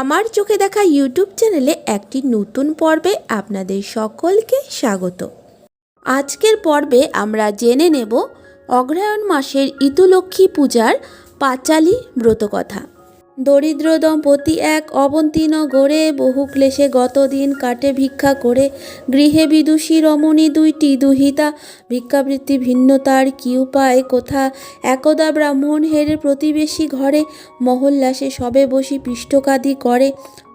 আমার চোখে দেখা ইউটিউব চ্যানেলে একটি নতুন পর্বে আপনাদের সকলকে স্বাগত। আজকের পর্বে আমরা জেনে নেব অগ্রায়ণ মাসের ইতুলক্ষ্মী পূজার পাঁচালী ব্রতকথা। দরিদ্র দম্পতি এক অবন্তীর্ণ গড়ে বহু ক্লেশে গতদিন কাটে ভিক্ষা করে। গৃহে বিদুষী রমণী দুইটি দুহিতা, ভিক্ষাবৃত্তি ভিন্নতার কি উপায়? কোথা একদা ব্রাহ্মণ হেরে প্রতিবেশী ঘরে মহল্লাসে সবে বসি পৃষ্ঠকাদি করে।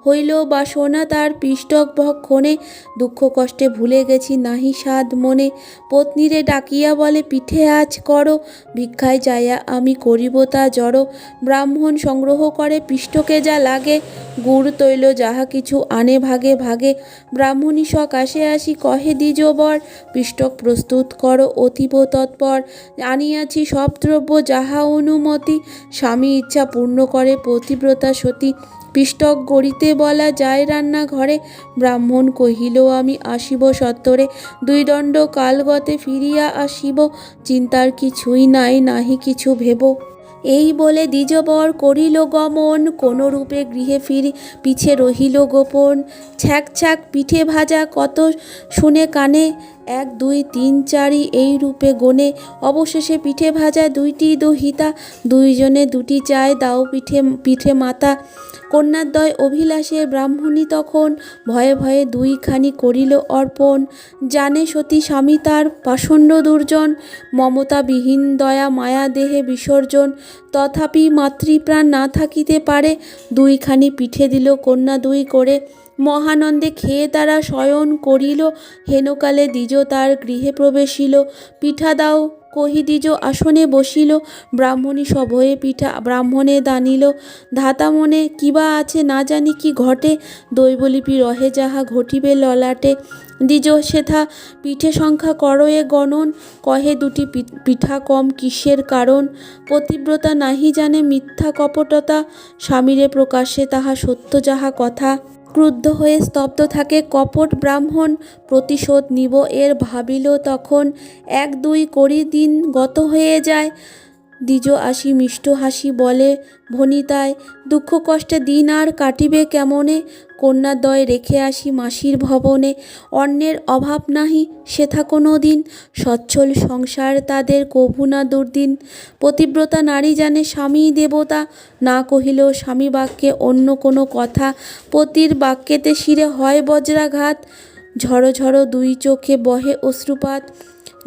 হইল বা সোনা তার পিষ্টক ভক্ষণে, দুঃখ কষ্টে ভুলে গেছি নাহি সাদ মনে। পত্নীরে ডাকিয়া বলে, পিঠে আজ করো, ভিক্ষায় যাইয়া আমি করিব তা জড়ো। ব্রাহ্মণ সংগ্রহ করে, পিষ্টকে যা লাগে, গুড় তৈল যাহা কিছু আনে ভাগে ভাগে। ব্রাহ্মণী আসে আসি, কহে দ্বিজ বর, পিষ্টক প্রস্তুত করো অতীব তৎপর। আনিয়াছি সব দ্রব্য যাহা অনুমতি, স্বামী ইচ্ছা পূর্ণ করে, পতিব্রতা সতী। পিষ্টক গড়িতে বলা যায় রান্নাঘরে। ব্রাহ্মণ কহিল, আমি আসিব সত্তরে। দুই দণ্ড কালগতে ফিরিয়া আসিব। চিন্তার কিছুই নাই, নাহি কিছু ভেব। এই বলে দ্বিজবর করিল গমন। কোন রূপে গৃহে ফিরি পিছে রহিল গোপন। ছ্যাক ছ্যাক পিঠে ভাজা কত শুনে কানে এক, দুই, তিন, চারি এই রূপে গনে অবশেষে পিঠে ভাজা দুইটি দহিতা, দুইজনে দুটি চায়, দাও পিঠে পিঠে মাতা। কন্যাদ্বয় অভিলাষে ব্রাহ্মণী তখন। ভয়ে ভয়ে দুইখানি করিল অর্পণ। জানে সতী স্বামী তার পাষণ্ড দুর্জন। মমতাবিহীন দয়া, মায়া দেহে বিসর্জন। তথাপি মাতৃপ্রাণ না থাকিতে পারে। দুইখানি পিঠে দিল কন্যা দুই করে। মহানন্দে খেয়ে তারা শয়ন করিল। হেনকালে দ্বিজ তার গৃহে প্রবেশিল। পিঠা দাও, কহি দ্বিজ, আসনে বসিল। ব্রাহ্মণী সভয়ে পিঠা, ব্রাহ্মণে দানিল। ধাতা মনে কিবা আছে না জানি কি ঘটে। দৈবলিপি রহে যাহা ঘটিবে ললাটে। দ্বিজ সেথা, পিঠে সংখ্যা করয়ে গণন। কহে দুটি পিঠা কম কিসের কারণ? পতিব্রতা নাহি জানে মিথ্যা কপটতা। স্বামীরে প্রকাশে তাহা সত্য যাহা কথা। ক্রুদ্ধ হয়ে স্তব্ধ থাকে। কপট ব্রাহ্মণ প্রতিশোধ নিব। এর ভাবিল তখন এক দুই করি দিন গত হয়ে যায়। দ্বিজ আসি মিষ্ট হাসি বলে, ভনিতায়, দুঃখ কষ্টে দিন আর কাটিবে কেমনে? কন্যাদ্বয় রেখে আসি মাসির ভবনে। অন্যের অভাব নাহি সেথা কোনো দিন সচ্ছল সংসার তাদের কভু না দুর্দিন। পতিব্রতা নারী জানে স্বামী দেবতা। না কহিলেও স্বামী বাক্যে অন্য কোনো কথা। পতির বাক্যেতে শিরে হয় বজ্রাঘাত। ঝড়ো ঝড়ো দুই চোখে বহে অশ্রুপাত।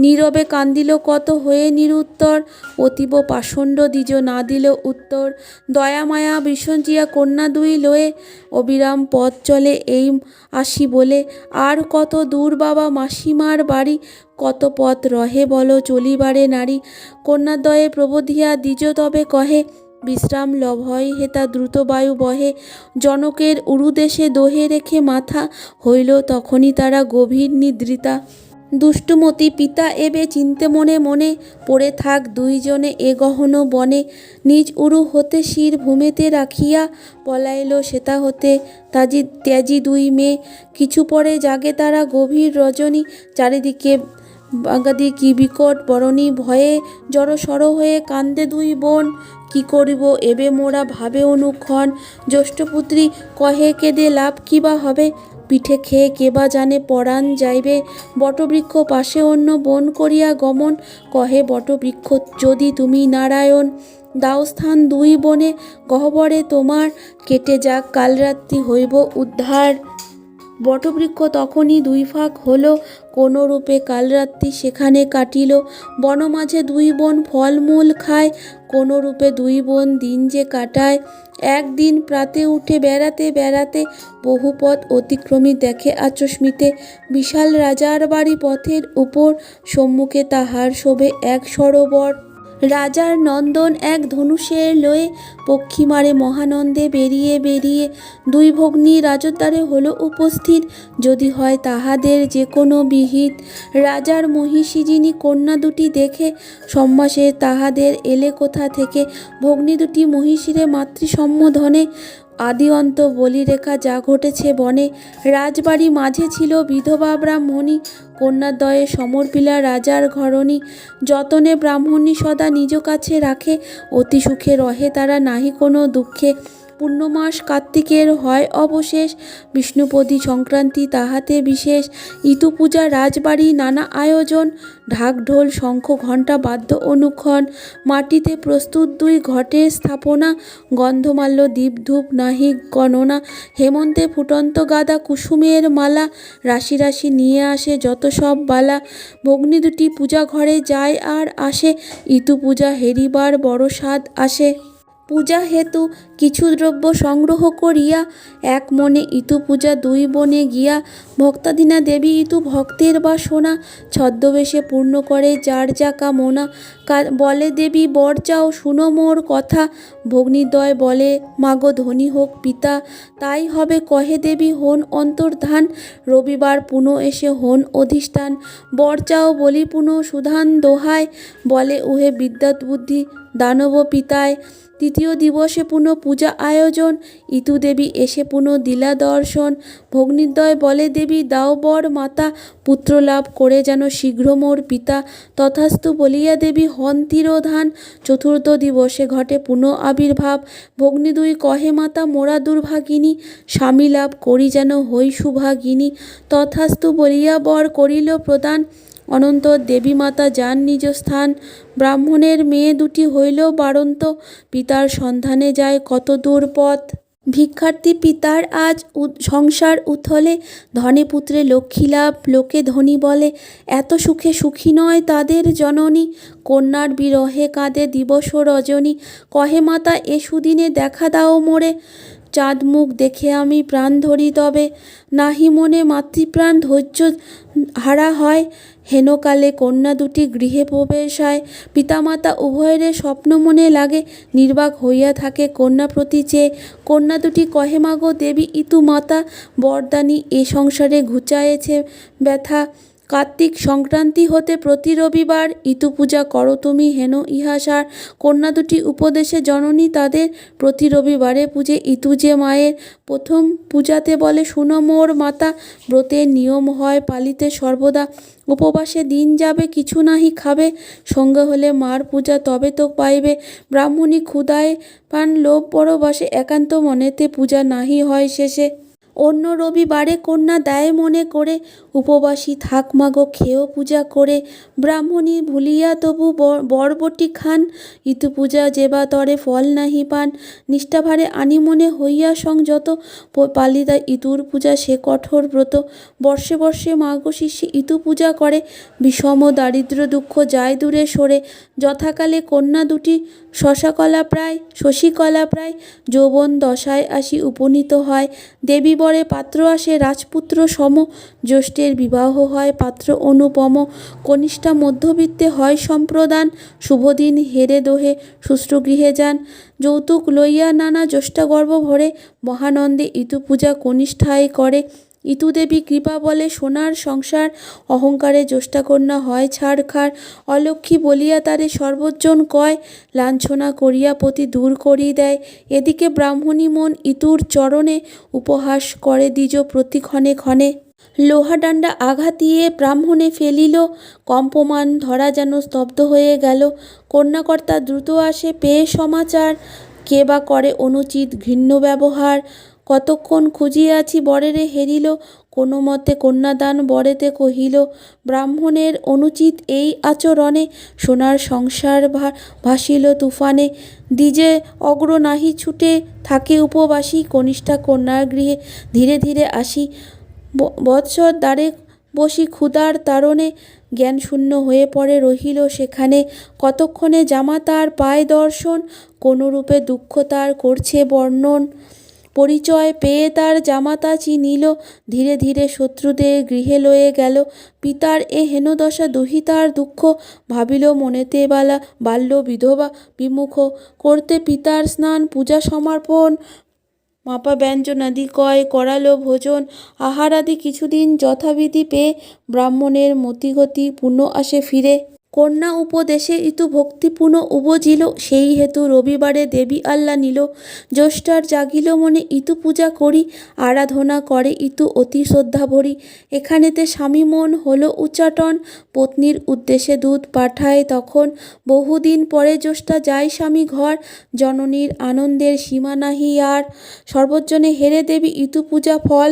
নীরবে কান্দিল, কত হয়ে নিরুত্তর? অতীব পাষণ্ড দ্বিজ না দিল উত্তর। দয়া মায়া বিসঞ্জিয়া কন্যা দুই লয়ে অবিরাম পথ চলে এই আসি বলে। আর কত দূর বাবা, মাসিমার বাড়ি? কত পথ রহে বলো, চলিবারে নারী। কন্যাদ্বয়ে প্রবোধিয়া দ্বিজ তবে কহে, বিশ্রাম লভয় হেতা দ্রুত বায়ু বহে। জনকের উরুদেশে দোহে রেখে মাথা হইল তখনই তারা গভীর নিদ্রিতা। দুষ্টুমতি পিতা এবে চিনতে মনে মনে পড়ে থাক দুইজনে এ গহন বনে। নিজ উরু হতে শির ভূমেতে রাখিয়া পলাইল সেতা হতে তাজি ত্যাজি দুই মেয়ে। কিছু পরে জাগে তারা গভীর রজনী, চারিদিকে বাগাদি কি বিকট বরণী ভয়ে জড়সড় হয়ে কান্দে দুই বোন, কি করিব? এবে মোরা ভাবে অনুক্ষণ জ্যৈষ্ঠপুত্রী কহে কেঁদে লাভ কিবা হবে? পিঠে খেয়ে কেবা জানে পরাণ যাইবে। বটবৃক্ষ পাশে অন্য বন করিয়া গমন, কহে বটবৃক্ষ, যদি তুমি নারায়ণ, দাও স্থান দুই বনে, গহ্বরে তোমার, কেটে যাক কালরাত্রি হইব উদ্ধার। বটবৃক্ষ তখনই দুই ফাঁক হলো কোনো রূপে কালরাত্রি সেখানে কাটিল। বন মাঝে দুই বোন ফলমূল খায় কোনো রূপে দুই বোন দিন যে কাটায়। একদিন প্রাতে উঠে বেড়াতে বেড়াতে বহু পথ অতিক্রমী দেখে আচস্মিতে বিশাল রাজার বাড়ি পথের উপর সম্মুখে তাহার শোভে এক সরোবর। রাজার নন্দন এক ধনুষের লয়ে পক্ষী মারে মহানন্দে বেরিয়ে বেরিয়ে দুই ভগ্নী রাজদ্বারে হলো উপস্থিত। যদি হয় তাহাদের যে কোনো বিহিত। রাজার মহিষী যিনি কন্যা দুটি দেখে সম্মাসে তাহাদের এলে কোথা থেকে? ভগ্নী দুটি মহিষীরে মাতৃসম্বোধনে আদি অন্ত বলিরেখা যা ঘটেছে বনে। রাজবাড়ি মাঝে ছিল বিধবা ব্রাহ্মণী, কন্যাদ্বয়ে সমর্পিলা রাজার ঘরণী। যতনে ব্রাহ্মণী সদা নিজ কাছে রাখে, অতি সুখে রহে তারা নাহি কোনো দুঃখে। পূর্ণমাস কার্তিকের হয় অবশেষ। বিষ্ণুপদী সংক্রান্তি তাহাতে বিশেষ। ইতু পূজা রাজবাড়ি, নানা আয়োজন। ঢাক ঢোল শঙ্খ, ঘণ্টা, বাদ্য অনুক্ষণ। মাটিতে প্রস্তুত দুই ঘটের স্থাপনা। গন্ধমাল্য দীপ ধূপ নাহি, গণনা। হেমন্তে ফুটন্ত গাদা কুসুমের মালা। রাশি রাশি নিয়ে আসে যত সব বালা। ভগ্নি দুটি পূজা ঘরে যায় আর আসে। ইতু পূজা হেরিবার বড় স্বাদ আসে। পূজা হেতু কিছু দ্রব্য সংগ্রহ করিয়া এক মনে ইতু পূজা, দুই বনে গিয়া ভক্তাধীনা দেবী ইতু ভক্তের বাসনা। ছদ্মবেশে পূর্ণ করে যার যা কামনা। বলে, দেবী, বর চাও, শুনো মোর কথা। ভগ্নিদ্বয় বলে, মাগো, ধনী হোক পিতা, তাই হবে কহে দেবী, হন অন্তর্ধান। রবিবার পুনঃ এসে হন অধিষ্ঠান। বর চাও বলি পুনঃ সুধান দোহায়। বলে উহে বিদ্যাত বুদ্ধি দানব পিতায় তৃতীয় দিবসে পুনঃ পূজা আয়োজন। ইতু দেবী এসে পুনঃ দিলা দর্শন। ভগ্নিদ্বয় বলে, দেবী, দাও বর মাতা, পুত্র লাভ করে যেন শীঘ্র মোর পিতা। তথাস্তু বলিয়া দেবী, হন তিরোধান। চতুর্থ দিবসে ঘটে পুনঃ আবির্ভাব। ভগ্নি দুই কহে, মাতা, মোরা দুর্ভাগিনী। স্বামী লাভ করি যেন হই সুভাগিনী। তথাস্তু বলিয়া বর করিল প্রদান। অনন্তর দেবী মাতা যান নিজ স্থান, ব্রাহ্মণের মেয়ে দুটি হইল বাড়ন্ত পিতার সন্ধানে যায় কত দূর পথ? ভিক্ষার্থী পিতার আজ সংসার উথলে, ধনে পুত্রে লক্ষ্মী লাভ, লোকে ধনী বলে, এত সুখে সুখী নয় তাদের জননী, কন্যার বিরহে কাঁদে দিবস রজনী, কহে মাতা, এ সুদিনে দেখা দাও মোরে চাঁদ মুখ দেখে আমি প্রাণ ধরি তবে, নাহি মনে মাতৃপ্রাণ ধৈর্য হারা হয় হেনকালে কন্যা দুটি গৃহে প্রবেশ হয়। পিতামাতা উভয়ের স্বপ্ন মনে লাগে, নির্বাক হইয়া থাকে কন্যা প্রতি চেয়ে কন্যা দুটি কহে, মাগো দেবী, ইতু মাতা, বরদানি, এ সংসারে ঘুচায়েছে ব্যথা। কার্তিক সংক্রান্তি হতে প্রতি রবিবার ইতু পূজা করো তুমি, হেন ইহাসার কন্যা দুটি উপদেশে জননী তাদের প্রতি রবিবারে পূজে। ইতু যে মায়ের প্রথম পূজাতে বলে, শুনো মোর মাতা ব্রতের নিয়ম হয় পালিতে সর্বদা। উপবাসে দিন যাবে, কিছু নাহি খাবে। সঙ্গে হলে মার পূজা তবে তো পাইবে। ব্রাহ্মণী ক্ষুদায় পান, লোভ পরবাসে একান্ত মনেতে পূজা নাহি হয় শেষে। অন্য রবিবারে কন্যা দেয় মনে করে, উপবাসী থাক মাগো খেয়েও পূজা করে। ব্রাহ্মণী ভুলিয়া তবু বরবটি খান ইতু পূজা যেবা তরে ফল নাহি পান। নিষ্ঠাভারে আনি মনে হইয়া সংযত পালিতা ইতুর পূজা সে কঠোর ব্রত। বর্ষে বর্ষে মাগো শিষ্যে ইতু পূজা করে, বিষম দারিদ্র দুঃখ যায় দূরে সরে। যথাকালে কন্যা দুটি শশাকলা প্রায়, শশীকলা প্রায়, যৌবন দশায় আসি উপনীত হয়। দেবী বরে পাত্র আসে রাজপুত্র সম। জ্যৈষ্ঠের বিবাহ হয় পাত্র অনুপম। কনিষ্ঠা মধ্যবিত্তে হয় সম্প্রদান। শুভদিন হেরে দোহে শুশ্রূগৃহে যান। যৌতুক লইয়া নানা জ্যৈষ্ঠা গর্ব ভরে মহানন্দে ইতুপূজা কনিষ্ঠায় করে। ইতুদেবী কৃপা বলে সোনার সংসার, অহংকারে জ্যেষ্ঠাকন্যা হয় ছাড়খাড় অলক্ষ্মী বলিয়া তারে সর্বজন কয়, লাঞ্ছনা করিয়া পতি দূর করি দেয়। এদিকে ব্রাহ্মণী মন ইতুর চরণে উপহাস করে দ্বিজ প্রতি ক্ষণে ক্ষণে। লোহা ডান্ডা আঘাত দিয়ে ব্রাহ্মণে ফেলিল, কম্পমান ধরা যেন স্তব্ধ হয়ে গেল। কন্যাকর্তা দ্রুত আসে, পেয়ে সমাচার। কে বা করে অনুচিত ঘৃণ্য ব্যবহার? কতক্ষণ খুঁজিয়াছি বরেরে হেরিল, কোনো মতে কন্যাদান বরেতে কহিল, ব্রাহ্মণের অনুচিত এই আচরণে সোনার সংসার ভাসিল তুফানে দ্বিজে অগ্র নাহি ছুটে থাকে উপবাসী কনিষ্ঠা কন্যার গৃহে, ধীরে ধীরে আসি বৎসর দ্বারে বসি ক্ষুধার জ্ঞান শূন্য হয়ে পড়ে রহিল সেখানে, কতক্ষণে জামাতার পায় দর্শন, কোনরূপে দুঃখ তার করছে বর্ণন পরিচয় পেয়ে তার জামাতা চিনিল ধীরে ধীরে শত্রুদের গৃহে লয়ে গেল। পিতার এ হেনদশা দুহিতার দুঃখ ভাবিল মনেতে বালা, বাল্য বিধবা বিমুখ। করতে পিতার স্নান, পূজা সমর্পণ, মাপা ব্যঞ্জনাদি কয়, করালো ভোজন। আহারাদি কিছুদিন যথাবিধি পেয়ে ব্রাহ্মণের মতিগতি পুনঃ আসে ফিরে। কন্যা উপদেশে ইতু ভক্তিপূর্ণ উপজিল, সেই হেতু রবিবারে দেবী আল্লাহ নিল। জ্যৈষ্ঠার জাগিল মনে ইতু পূজা করি, আরাধনা করে ইতু অতি শ্রদ্ধা ভরি। এখানেতে স্বামী মন হলো উচ্চাটন, পত্নীর উদ্দেশ্যে দুধ পাঠায় তখন। বহুদিন পরে জ্যৈষ্ঠা যায় স্বামী ঘর, জননীর আনন্দের সীমা নাহি আর। সর্বজনে হেরে দেবী ইতু পূজা ফল,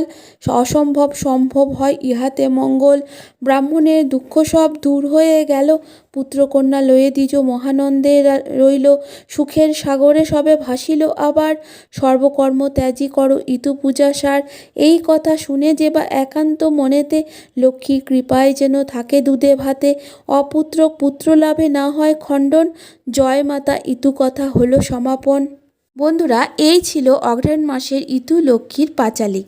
অসম্ভব সম্ভব হয় ইহাতে মঙ্গল। ব্রাহ্মণের দুঃখ সব দূর হয়ে গেল। পুত্রকন্যা লয়ে দ্বিজ মহানন্দে রইল। সুখের সাগরে সবে ভাসিল। আবার সর্বকর্ম ত্যাজি করো, ইতু পূজা সার। এই কথা শুনে যে বা একান্ত মনেতে লক্ষ্মীর কৃপায় যেন থাকে দুধে ভাতে। অপুত্র পুত্র লাভে না হয় খণ্ডন। জয় মাতা, ইতু কথা হলো সমাপন। বন্ধুরা, এই ছিল অগ্রহায়ণ মাসের ইতু লক্ষ্মীর পাঁচালী।